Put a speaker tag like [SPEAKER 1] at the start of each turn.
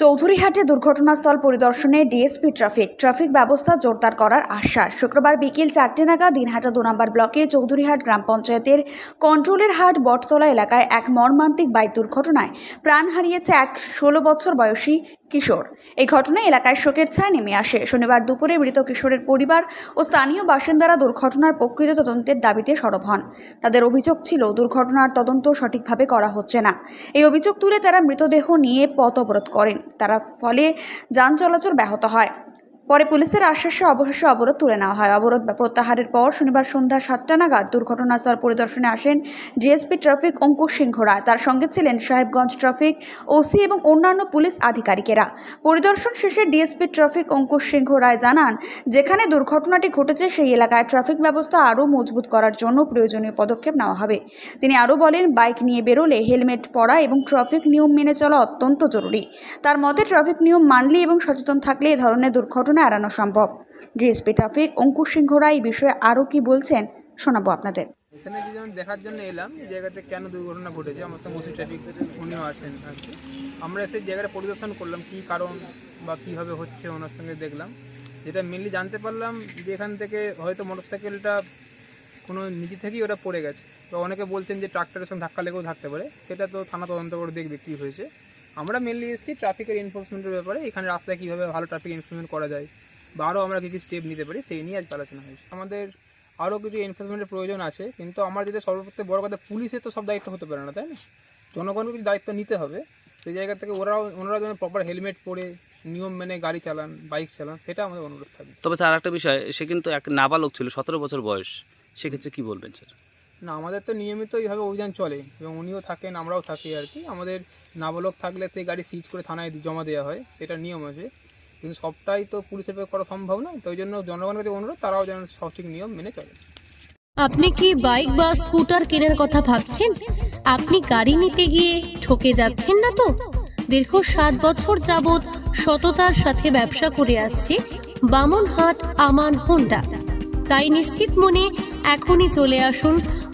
[SPEAKER 1] চৌধুরীহাটে দুর্ঘটনাস্থল পরিদর্শনে DSP traffic. Traffic ব্যবস্থা জোরদার করার আশ্বাস। শুক্রবার বিকেল চারটে নাগাদ দিনহাটা দু নম্বর ব্লকে চৌধুরীহাট গ্রাম পঞ্চায়েতের কন্ট্রোলের হাট বটতলা এলাকায় এক মর্মান্তিক বাইক দুর্ঘটনায় প্রাণ হারিয়েছে এক ষোলো বছর বয়সী কিশোর। এই ঘটনায় এলাকায় শোকের ছায়া নেমে আসে। শনিবার দুপুরে মৃত কিশোরের পরিবার ও স্থানীয় বাসিন্দারা দুর্ঘটনার প্রকৃত তদন্তের দাবিতে সরব হন। তাদের অভিযোগ ছিল, দুর্ঘটনার তদন্ত সঠিকভাবে করা হচ্ছে না। এই অভিযোগ তুলে তারা মৃতদেহ নিয়ে পথ অবরোধ করেন। তারা ফলে যান চলাচল ব্যাহত হয়। পরে পুলিশের আশ্বাসে অবশেষে অবরোধ তুলে নেওয়া হয়। অবরোধ প্রত্যাহারের পর শনিবার সন্ধ্যা সাতটা নাগাদ দুর্ঘটনাস্থল পরিদর্শনে আসেন ডিএসপি ট্রাফিক অঙ্কুশ সিংহ রায়। তার সঙ্গে ছিলেন সাহেবগঞ্জ ট্রাফিক, ওসি এবং অন্যান্য পুলিশ আধিকারিকেরা। পরিদর্শন শেষে ডিএসপি ট্রাফিক অঙ্কুশ সিংহ রায় জানান, যেখানে দুর্ঘটনাটি ঘটেছে, সেই এলাকায় ট্রাফিক ব্যবস্থা আরও মজবুত করার জন্য প্রয়োজনীয় পদক্ষেপ নেওয়া হবে। তিনি আরও বলেন, বাইক নিয়ে বেরোলে হেলমেট পরা এবং ট্রাফিক নিয়ম মেনে চলা অত্যন্ত জরুরি। তার মতে, ট্রাফিক নিয়ম মানলে এবং সচেতন থাকলে এ ধরনের দুর্ঘটনা এড়ানো সম্ভব। ডিএসপি ট্রাফিক অঙ্কুশ সিংহ রায় বিষয়ে আরও কি বলছেন শোনাবো আপনাদের।
[SPEAKER 2] এখানে যে যেমন দেখার জন্য এলাম এই জায়গাতে কেন দুর্ঘটনা ঘটেছে, আমার সঙ্গে ওসি ট্রাফিক উনিও আছেন আমরা সেই জায়গাটা পরিদর্শন করলাম, কী কারণ বা কীভাবে হচ্ছে ওনার সঙ্গে দেখলাম। যেটা মেনলি জানতে পারলাম যে এখান থেকে হয়তো মোটরসাইকেলটা কোনো নিজে থেকেই ওটা পড়ে গেছে। তো অনেকে বলছেন যে ট্রাক্টরের সঙ্গে ধাক্কা লেগেও থাকতে পারে। সেটা তো থানা তদন্ত করে দেখবে কী হয়েছে। আমরা মেনলি এসেছি ট্রাফিকের এনফোর্সমেন্টের ব্যাপারে, এখানে রাস্তায় কীভাবে ভালো ট্রাফিক এনফোর্সমেন্ট করা যায়, বা আরও আমরা কী কী স্টেপ নিতে পারি, সেই নিয়ে আজকে আলোচনা হয়েছে। আমাদের আরও কিছু এনফোর্সমেন্টের প্রয়োজন আছে, কিন্তু আমার যেটা সর্বপ্রথম বড় কথা, পুলিশের তো সব দায়িত্ব হতে পারে না, তাই না? জনগণকে কিছু দায়িত্ব নিতে হবে, সেই জায়গা থেকে ওরাও, ওনারা যেন প্রপার হেলমেট পরে নিয়ম মেনে গাড়ি চালান বাইক চালান, সেটা আমাদের অনুরোধ থাকবে।
[SPEAKER 3] তবে স্যার একটা বিষয়, সে কিন্তু এক নাবালক ছিল, সতেরো বছর বয়স, সেক্ষেত্রে কী বলবেন স্যার?
[SPEAKER 2] না, আমাদের তো নিয়মিত এইভাবে অভিযান চলে এবং উনিও থাকেন, আমরাও থাকি আর কি। আমাদের নাবালক থাকলে সেই গাড়ি সিজ করে থানায় জমা দেওয়া হয়, সেটা নিয়ম আছে। কিন্তু সবটাই তো পুলিশের করা সম্ভব নয়, তো ওই জন্য জনগণের কাছে অনুরোধ, তারাও যেন সঠিক নিয়ম মেনে চলে।
[SPEAKER 4] আপনি কি বাইক বা স্কুটার কেনার কথা ভাবছেন? আপনি গাড়ি নিতে গিয়ে ঠকে যাচ্ছেন না তো? দীর্ঘ সাত বছর যাবৎ সততার সাথে ব্যবসা করে আসছে বামনহাট আমান হোন্ডা। তাই নিশ্চিত মনে এখনই চলে আসুন